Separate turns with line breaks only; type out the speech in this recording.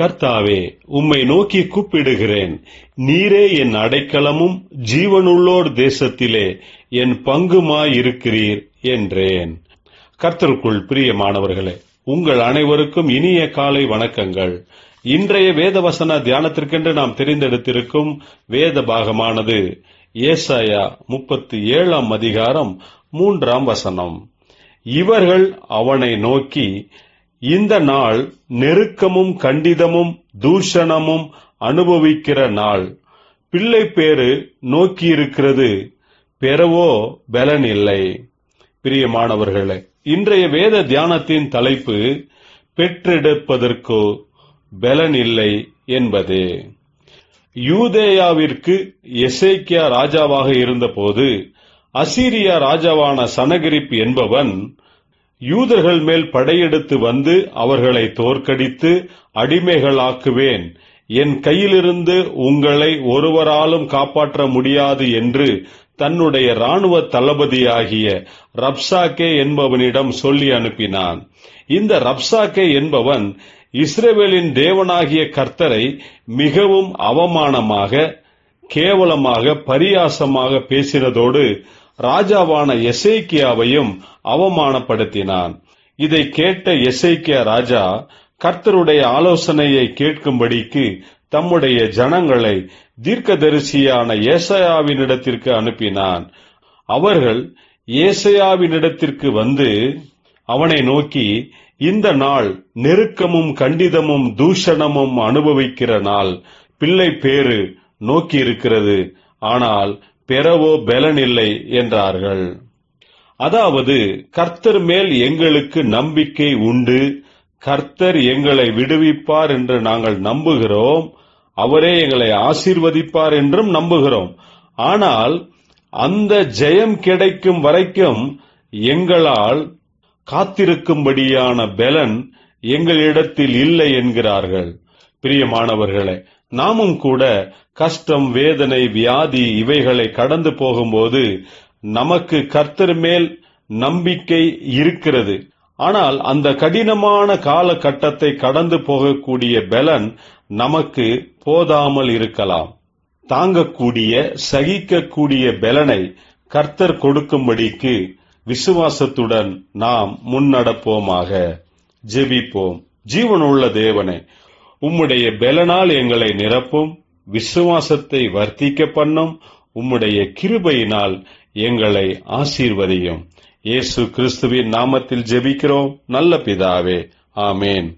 கர்த்தாவே உம்மை நோக்கி கூப்பிடுகிறேன். நீரே என் அடைக்கலமும் ஜீவனுள்ளோர் தேசத்திலே என் பங்குமாயிருக்கிறீர் என்றேன். கர்த்தருக்குள் பிரியமானவர்களே உங்கள் அனைவருக்கும் இனிய காலை வணக்கங்கள். இன்றைய வேதவசன தியானத்திற்கென்று நாம் தெரிந்தெடுத்திருக்கும் வேத பாகமானது ஏசாயா முப்பத்தி ஏழாம் அதிகாரம் மூன்றாம் வசனம். இவர்கள் அவனை நோக்கி இந்த நாள் நெருக்கமும் கண்டிதமும் தூஷணமும் அனுபவிக்கிற நாள். பிள்ளை பேரு நோக்கியிருக்கிறது. பெறவோ பலன் இல்லை பிரியமானவர்களே இன்றைய வேத தியானத்தின் தலைப்பு பெற்றெடுப்பதற்கோ பலன் இல்லை என்பதே. யூதேயாவிற்கு எசேக்கியா ராஜாவாக இருந்தபோது அசீரியா ராஜாவான சனகிரிப் என்பவன் யூதர்கள் மேல் படையெடுத்து வந்து அவர்களை தோற்கடித்து அடிமைகளாக்குவேன். என் கையிலிருந்து உங்களை ஒருவராலும் காப்பாற்ற முடியாது என்று தன்னுடைய ராணுவ தளபதியாகிய ரப்சாக்கே என்பவனிடம் சொல்லி அனுப்பினான். இந்த ரப்சாக்கே என்பவன் இஸ்ரேவேலின் தேவனாகிய கர்த்தரை மிகவும் அவமானமாக கேவலமாக பரியாசமாக பேசினதோடு ராஜாவான எசேக்கியாவையும் அவமானப்படுத்தினான். இதை கேட்ட எசேக்கியா ராஜா கர்த்தருடைய ஆலோசனையை கேட்கும்படிக்கு தம்முடைய ஜனங்களை தீர்க்கதரிசியான ஏசையாவினிடத்திற்கு அனுப்பினான். அவர்கள் ஏசையாவினிடத்திற்கு வந்து அவனை நோக்கி இந்த நாள் நெருக்கமும் கண்டிதமும் தூஷணமும் அனுபவிக்கிற நாள் பிள்ளை பேரு நோக்கி இருக்கிறது ஆனால் பெறவோ பலனில்லை என்றார்கள். அதாவது கர்த்தர் மேல் எங்களுக்கு நம்பிக்கை உண்டு. கர்த்தர் எங்களை விடுவிப்பார் என்று நாங்கள் நம்புகிறோம். அவரே எங்களை ஆசீர்வதிப்பார் என்றும் நம்புகிறோம். ஆனால் அந்த ஜெயம் கிடைக்கும் வரைக்கும் எங்களால் காத்திருக்கும்படியான பலன் எங்களிடத்தில் இல்லை என்கிறார்கள். பிரியமானவர்களே நாமும் கூட கஷ்டம் வேதனை வியாதி இவைகளை கடந்து போகும்போது நமக்கு கர்த்தர் மேல் நம்பிக்கை இருக்கிறது. ஆனால் அந்த கடினமான காலகட்டத்தை கடந்து போகக்கூடிய பலன் நமக்கு போதாமல் இருக்கலாம். தாங்கக்கூடிய சகிக்கக்கூடிய பலனை கர்த்தர் கொடுக்கும்படிக்கு விசுவாசத்துடன் நாம் முன்னடப்போமாக ஜெபிப்போம். ஜீவனுள்ள தேவனை உம்முடைய பலனால் எங்களை நிரப்பும் விசுவாசத்தை வர்த்திக்க பண்ணும் உம்முடைய கிருபையினால் எங்களை ஆசீர்வதியும். இயேசு கிறிஸ்துவின் நாமத்தில் ஜெபிக்கிறோம். நல்ல பிதாவே ஆமேன்.